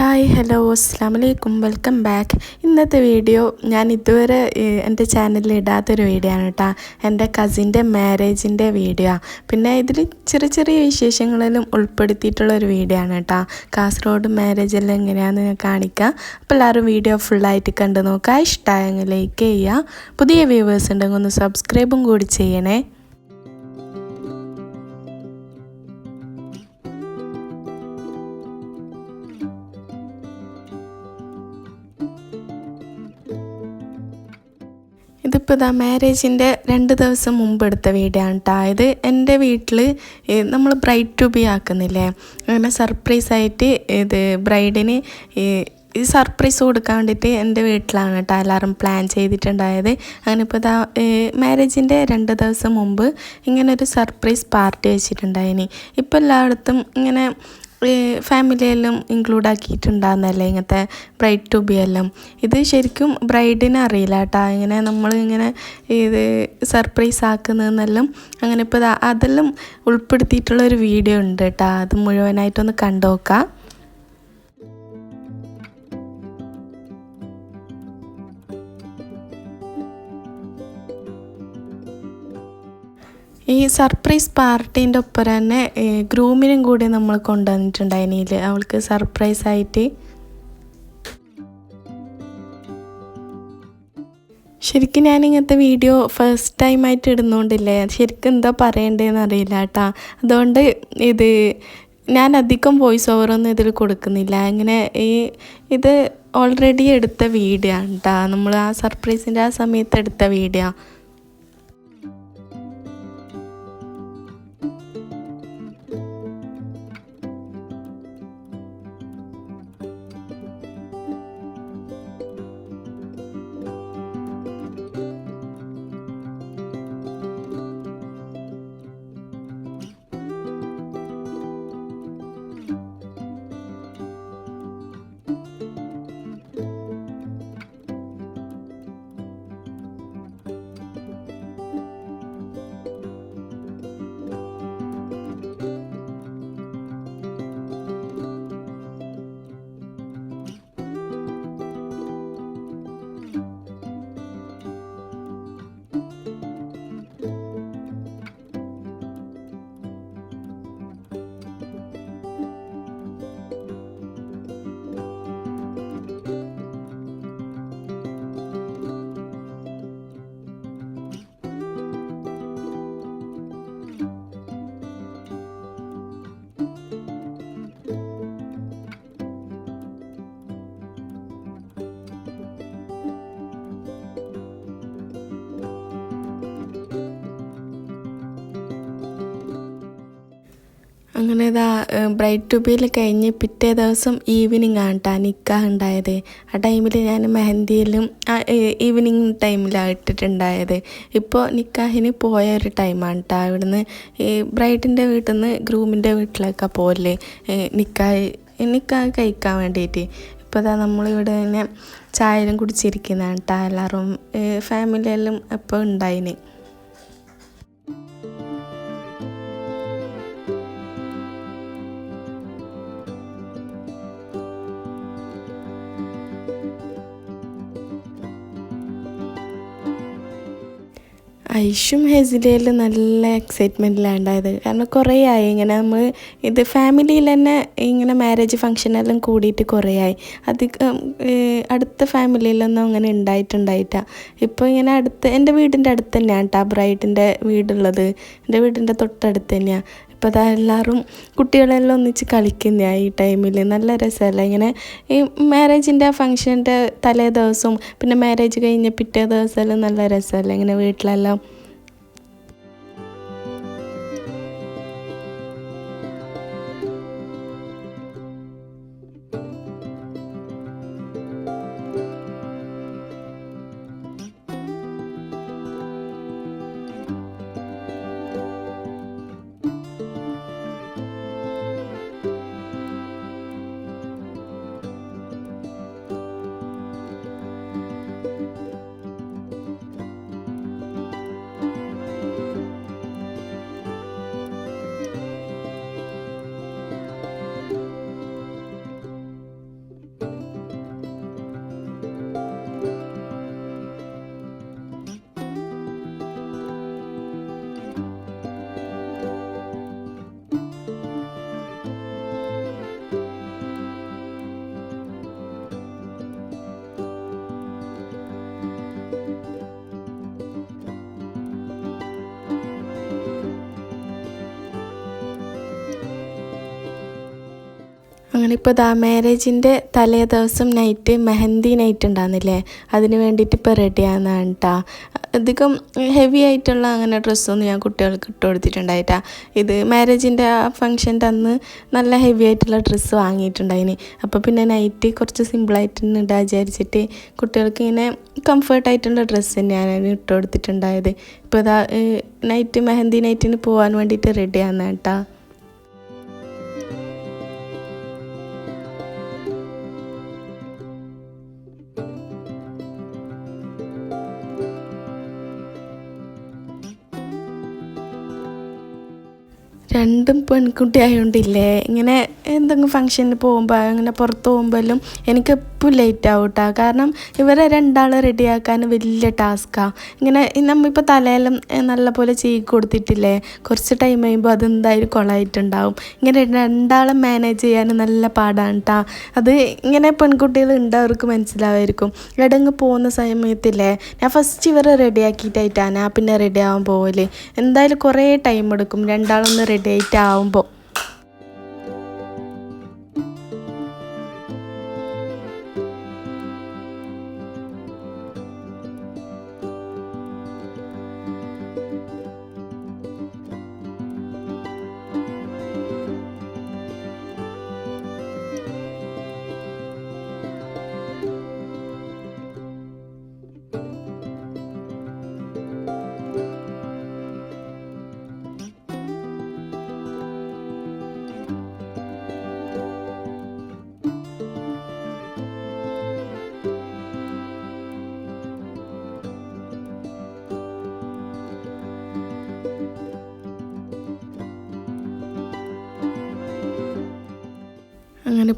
Hi hello അസ്സാം വലൈക്കും welcome back. ഇന്നത്തെ വീഡിയോ ഞാൻ ഇതുവരെ എന്റെ ചാനലിൽ ഇടാത്തൊരു വീഡിയോ ആണ് കേട്ടോ എന്റെ കസിന്റെ മാരേജിന്റെ വീഡിയോ. പിന്നെ ഇതിൽ ചെറിയ ചെറിയ വിശേഷങ്ങളിലും ഉൾപ്പെടുത്തിയിട്ടുള്ള ഒരു വീഡിയോ ആണ് കേട്ടോ കാസർഗോഡ് മാരേജ് എല്ലാം എങ്ങനെയാണെന്ന് ഞാൻ കാണിക്കാം. അപ്പോൾ എല്ലാവരും വീഡിയോ ഫുള്ളായിട്ട് കണ്ടു നോക്കുക ഇഷ്ടമായെങ്കിൽ ലൈക്ക് ചെയ്യുക. പുതിയ വ്യൂവേഴ്സ് ഉണ്ടെങ്കിൽ ഒന്ന് സബ്സ്ക്രൈബും കൂടി ചെയ്യണേ. ഇതിപ്പോൾ ഇതാ മാരേജിന്റെ രണ്ട് ദിവസം മുമ്പ് എടുത്ത വീഡിയോ ആണ് കേട്ടോ ഇത് എന്റെ വീട്ടിൽ നമ്മൾ ബ്രൈഡ് ടു ബി ആക്കുന്നില്ലേ? അങ്ങനെ സർപ്രൈസ് ആയിട്ട് ഇത് ബ്രൈഡിന് ഈ സർപ്രൈസ് കൊടുക്കാൻ വേണ്ടിയിട്ട് എന്റെ വീട്ടിലാണ് കേട്ടോ എല്ലാവരും പ്ലാൻ ചെയ്തിട്ടുണ്ടായത്. അങ്ങനെ ഇപ്പോൾ ഇതാ മാരേജിന്റെ രണ്ട് ദിവസം മുമ്പ് ഇങ്ങനെ ഒരു സർപ്രൈസ് പാർട്ടി വെച്ചിട്ടുണ്ടായിനി. ഇപ്പോൾ എല്ലായിടത്തും ഇങ്ങനെ ഫാമിലിയെല്ലാം ഇൻക്ലൂഡ് ആക്കിയിട്ടുണ്ടാകുന്നല്ലേ ഇങ്ങനത്തെ ബ്രൈഡ് ടു ബി എല്ലാം. ഇത് ശരിക്കും ബ്രൈഡിന് അറിയില്ല കേട്ടോ. ഇങ്ങനെ നമ്മൾ ഇങ്ങനെ ഇത് സർപ്രൈസ് ആക്കുന്നതെന്നെല്ലാം അങ്ങനെ ഇപ്പോൾ അതെല്ലാം ഉൾപ്പെടുത്തിയിട്ടുള്ളൊരു വീഡിയോ ഉണ്ട് കേട്ടോ. അത് മുഴുവനായിട്ടൊന്ന് കണ്ടു നോക്കാം ഈ സർപ്രൈസ് പാർട്ടീന്റെ ഒപ്പം തന്നെ ഗ്രൂമിനും കൂടി നമ്മൾ കൊണ്ടുവന്നിട്ടുണ്ടായിരുന്നില്ല അവൾക്ക് സർപ്രൈസ് ആയിട്ട്. ശരിക്കും ഞാൻ ഇങ്ങനത്തെ വീഡിയോ ഫസ്റ്റ് ടൈം ആയിട്ട് ഇടുന്നോണ്ടില്ലേ? ശരിക്കും എന്താ പറയണ്ടേന്ന് അറിയില്ല കേട്ടോ. അതുകൊണ്ട് ഇത് ഞാൻ അധികം വോയിസ് ഓവറൊന്നും ഇതിൽ കൊടുക്കുന്നില്ല. അങ്ങനെ ഈ ഇത് ഓൾറെഡി എടുത്ത വീഡിയോ ആണ് കേട്ടോ നമ്മൾ ആ സർപ്രൈസിന്റെ ആ സമയത്ത് എടുത്ത വീഡിയോ അങ്ങനെ ഇതാ ബ്രൈഡ് ടു ബിയിൽ കഴിഞ്ഞ് പിറ്റേ ദിവസം ഈവനിങ് ആണ് കേട്ടോ നിക്കാഹ് ഉണ്ടായത്. ആ ടൈമിൽ ഞാൻ മെഹന്തിയിലും ഈവനിങ് ടൈമിലാണ് ഇട്ടിട്ടുണ്ടായത്. ഇപ്പോൾ നിക്കാഹിന് പോയ ഒരു ടൈമാണ് കേട്ടോ ഇവിടുന്ന് ഈ ബ്രൈഡിന്റെ വീട്ടിൽ നിന്ന് ഗ്രൂമിന്റെ വീട്ടിലൊക്കെ പോകല്ലേ നിക്കാഹ് നിക്കാഹ് കഴിക്കാൻ വേണ്ടിയിട്ട് ഇപ്പോൾ ഇതാ നമ്മളിവിടെ തന്നെ ചായലും കുടിച്ചിരിക്കുന്നതാണ് കേട്ടോ എല്ലാവരും ഫാമിലിയെല്ലാം ഇപ്പോൾ ഉണ്ടായിന്? ഐഷും ഹെസിലയിലും നല്ല എക്സൈറ്റ്മെന്റിലാണ് കാരണം കുറേ ആയി ഇങ്ങനെ നമ്മൾ ഇത് ഫാമിലിയിൽ തന്നെ ഇങ്ങനെ മാരേജ് ഫങ്ഷനെല്ലാം കൂടിയിട്ട് കുറേ ആയി അധികം അടുത്ത ഫാമിലിയിലൊന്നും അങ്ങനെ ഉണ്ടായിട്ടുണ്ടായിട്ടാ ഇപ്പോൾ ഇങ്ങനെ അടുത്ത് എന്റെ വീടിന്റെ അടുത്ത് തന്നെയാണ് കേട്ടോ ബ്രൈഡിന്റെ വീടുള്ളത്. എന്റെ വീടിന്റെ തൊട്ടടുത്ത് തന്നെയാണ് ഇപ്പോൾ അതാ എല്ലാവരും കുട്ടികളെല്ലാം ഒന്നിച്ച് കളിക്കുന്നതാണ് ഈ ടൈമിൽ നല്ല രസമല്ല ഇങ്ങനെ ഈ മാരേജിന്റെ ഫങ്ഷന്റെ തലേ ദിവസവും പിന്നെ മാരേജ് കഴിഞ്ഞ പിറ്റേ ദിവസമെല്ലാം നല്ല രസമല്ല ഇങ്ങനെ വീട്ടിലെല്ലാം അങ്ങനെ ഇപ്പോൾ ദാ മാരേജിന്റെ തലേ ദിവസം നൈറ്റ് മെഹന്തി നൈറ്റ് ഉണ്ടാകുന്നില്ലേ അതിന് വേണ്ടിയിട്ട് ഇപ്പോൾ റെഡി ആകുന്നതാണ് കേട്ടോ അധികം ഹെവി ആയിട്ടുള്ള അങ്ങനെ ഡ്രസ്സൊന്നും ഞാൻ കുട്ടികൾക്ക് ഇട്ട് കൊടുത്തിട്ടുണ്ടായിട്ടാ. ഇത് മാരേജിന്റെ ആ ഫംഗ്ഷന്റെ അന്ന് നല്ല ഹെവി ആയിട്ടുള്ള ഡ്രസ്സ് വാങ്ങിയിട്ടുണ്ടായിന്. അപ്പോൾ പിന്നെ നൈറ്റ് കുറച്ച് സിമ്പിളായിട്ട് ഇടാൻ വിചാരിച്ചിട്ട് കുട്ടികൾക്ക് ഇങ്ങനെ കംഫർട്ടായിട്ടുള്ള ഡ്രസ്സ് തന്നെയാണ് ഇട്ട് കൊടുത്തിട്ടുണ്ടായത്. ഇപ്പോൾ ഇതാ നൈറ്റ് മെഹന്തി നൈറ്റിന് പോകാൻ വേണ്ടിയിട്ട് റെഡി ആകുന്ന കേട്ടോ രണ്ടും പെൺകുട്ടി ആയതുകൊണ്ടില്ലേ ഇങ്ങനെ എന്തെങ്കിലും ഫംഗ്ഷന് പോകുമ്പോൾ അങ്ങനെ പുറത്ത് പോകുമ്പോഴും എനിക്ക് എപ്പോഴും ലേറ്റ് ആവും കേട്ടോ കാരണം ഇവരെ രണ്ടാളെ റെഡിയാക്കാൻ വലിയ ടാസ്ക്കാണ് ഇങ്ങനെ നമ്മളിപ്പോൾ തലയിലും നല്ലപോലെ ചെയ്ത് കൊടുത്തിട്ടില്ലേ? കുറച്ച് ടൈം കഴിയുമ്പോൾ അതെന്തായാലും കുളമായിട്ടുണ്ടാവും ഇങ്ങനെ രണ്ടാളെ മാനേജ് ചെയ്യാൻ നല്ല പാടാണ് കേട്ടോ അത് ഇങ്ങനെ പെൺകുട്ടികൾ ഉണ്ട് അവർക്ക് മനസ്സിലാവായിരിക്കും. ഇടങ്ങ് പോകുന്ന സമയത്തില്ലേ ഞാൻ ഫസ്റ്റ് ഇവരെ റെഡിയാക്കിയിട്ടായിട്ടാണ് ഞാൻ പിന്നെ റെഡി ആവാൻ പോകൽ എന്തായാലും കുറേ ടൈം എടുക്കും രണ്ടാളൊന്ന് റെഡി ആയിട്ട് ആവുമ്പോൾ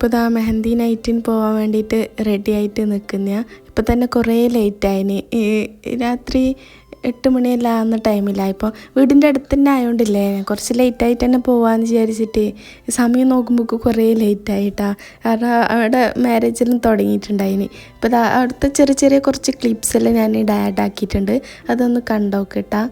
ഇപ്പോൾ ഇതാ മെഹന്തി നൈറ്റിന് പോകാൻ വേണ്ടിയിട്ട് റെഡി ആയിട്ട് നിൽക്കുന്ന ഇപ്പം തന്നെ കുറേ ലേറ്റായിന് രാത്രി എട്ട് മണിയെല്ലാം ആകുന്ന ടൈമില്ല ഇപ്പോൾ വീടിന്റെ അടുത്ത് തന്നെ ആയതുകൊണ്ടില്ലേ കുറച്ച് ലേറ്റായിട്ട് തന്നെ പോകാമെന്ന് വിചാരിച്ചിട്ട് സമയം നോക്കുമ്പോൾ കുറേ ലേറ്റായിട്ടാ കാരണം അവിടെ മാരേജെല്ലാം തുടങ്ങിയിട്ടുണ്ടായിന്. ഇപ്പോൾ അവിടുത്തെ ചെറിയ ചെറിയ കുറച്ച് ക്ലിപ്സ് എല്ലാം ഞാൻ ഡാഡ് ആക്കിയിട്ടുണ്ട് അതൊന്ന് കണ്ടോക്കട്ടാ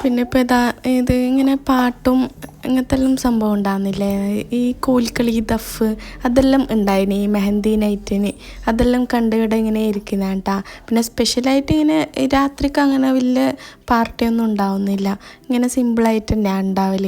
പിന്നെ ഇപ്പോൾ ഇതാ ഇത് ഇങ്ങനെ പാട്ടും ഇങ്ങനത്തെ എല്ലാം സംഭവം ഉണ്ടാകുന്നില്ലേ ഈ കോൽക്കളി ദഫ് അതെല്ലാം ഉണ്ടായിന് ഈ മെഹന്തി നൈറ്റിന് അതെല്ലാം കണ്ടുകിടെ ഇങ്ങനെ ഇരിക്കുന്ന കേട്ടാ പിന്നെ സ്പെഷ്യലായിട്ട് ഇങ്ങനെ രാത്രിക്ക് അങ്ങനെ വലിയ പാർട്ടിയൊന്നും ഉണ്ടാവുന്നില്ല. ഇങ്ങനെ സിമ്പിളായിട്ട് തന്നെയാണ് ഉണ്ടാവൽ.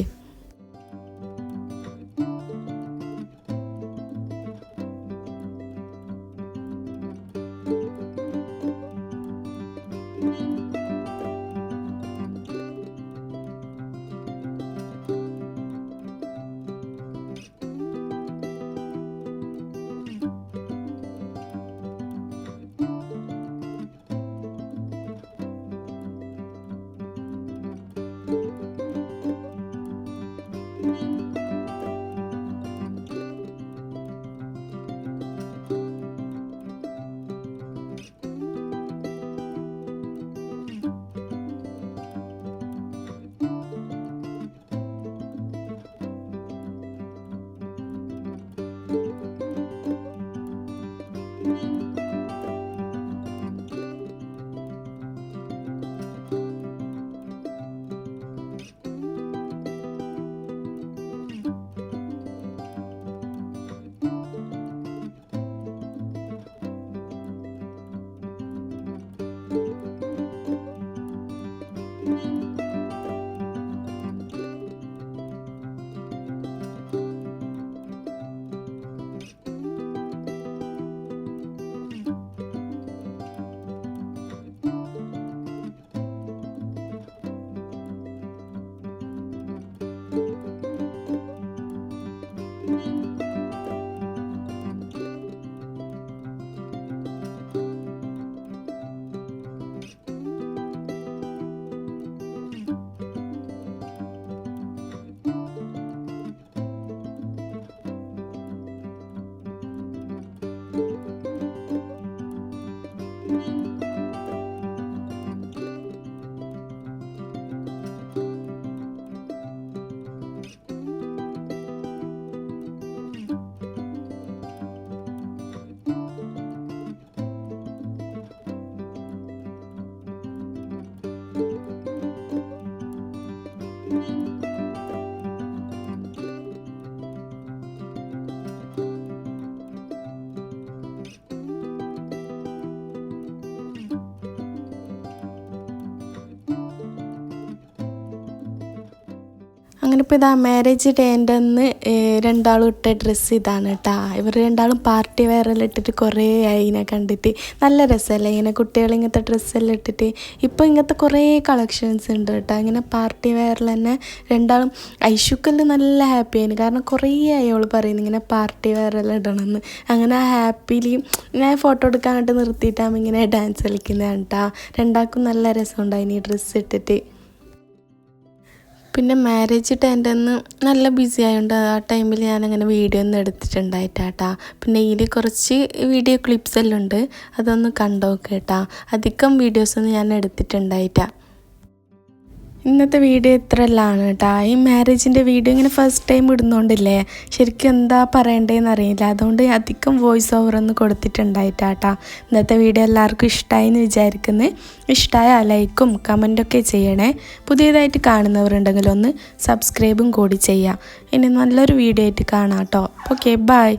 അങ്ങനെ ഇപ്പോൾ ഇതാ മാരേജ് ഡേന്റെ അന്ന് രണ്ടാളും ഇട്ട ഡ്രസ്സ് ഇതാണ് കേട്ടോ ഇവർ രണ്ടാളും പാർട്ടി വെയറെല്ലാം ഇട്ടിട്ട് കുറേ ആയി കണ്ടിട്ട്. നല്ല രസമല്ലേ ഇങ്ങനെ കുട്ടികൾ ഇങ്ങനത്തെ ഡ്രസ്സെല്ലാം ഇട്ടിട്ട്. ഇപ്പോൾ ഇങ്ങനത്തെ കുറേ കളക്ഷൻസ് ഉണ്ട് കേട്ടോ ഇങ്ങനെ പാർട്ടി വെയറിൽ തന്നെ രണ്ടാളും ഐഷുക്കൽ നല്ല ഹാപ്പി ഹാപ്പിയായിരുന്നു കാരണം കുറേ ആയി അവൾ പറയുന്നു ഇങ്ങനെ പാർട്ടി വെയറെല്ലാം ഇടണമെന്ന് അങ്ങനെ ആ ഹാപ്പിയിൽ ഞാൻ ഫോട്ടോ എടുക്കാൻ വേണ്ടി നിർത്തിയിട്ടാകുമ്പോൾ ഇങ്ങനെ ഡാൻസ് കളിക്കുന്നതാണ് കേട്ടോ രണ്ടാൾക്കും നല്ല രസമുണ്ടായിന് ഈ ഡ്രസ്സ് ഇട്ടിട്ട്. പിന്നെ മാരേജ് ടൈന്റെ അന്ന് നല്ല ബിസി ആയതുകൊണ്ട് ആ ടൈമിൽ ഞാനങ്ങനെ വീഡിയോ ഒന്നും എടുത്തിട്ടുണ്ടായിട്ടാ പിന്നെ ഇതിൽ കുറച്ച് വീഡിയോ ക്ലിപ്സ് എല്ലാം ഉണ്ട്. അതൊന്ന് കണ്ടോക്കേട്ടാ അധികം വീഡിയോസൊന്നും ഞാൻ എടുത്തിട്ടുണ്ടായിട്ടാ. ഇന്നത്തെ വീഡിയോ ഇത്രയെല്ലാണ് കേട്ടോ ഈ മാരേജിന്റെ വീഡിയോ ഇങ്ങനെ ഫസ്റ്റ് ടൈം ഇടുന്നോണ്ടില്ലേ? ശരിക്കും എന്താ പറയണ്ടേന്ന് അറിയില്ല. അതുകൊണ്ട് അധികം വോയിസ് ഓവർ ഒന്നും കൊടുത്തിട്ടുണ്ടായിട്ടാ ഇന്നത്തെ വീഡിയോ എല്ലാവർക്കും ഇഷ്ടമായി എന്ന് വിചാരിക്കുന്നത് ഇഷ്ടമായ ലൈക്കും കമന്റൊക്കെ ചെയ്യണേ. പുതിയതായിട്ട് കാണുന്നവരുണ്ടെങ്കിൽ ഒന്ന് സബ്സ്ക്രൈബും കൂടി ചെയ്യാം. ഇനി നല്ലൊരു വീഡിയോ ആയിട്ട് കാണാം കേട്ടോ ഓക്കെ ബൈ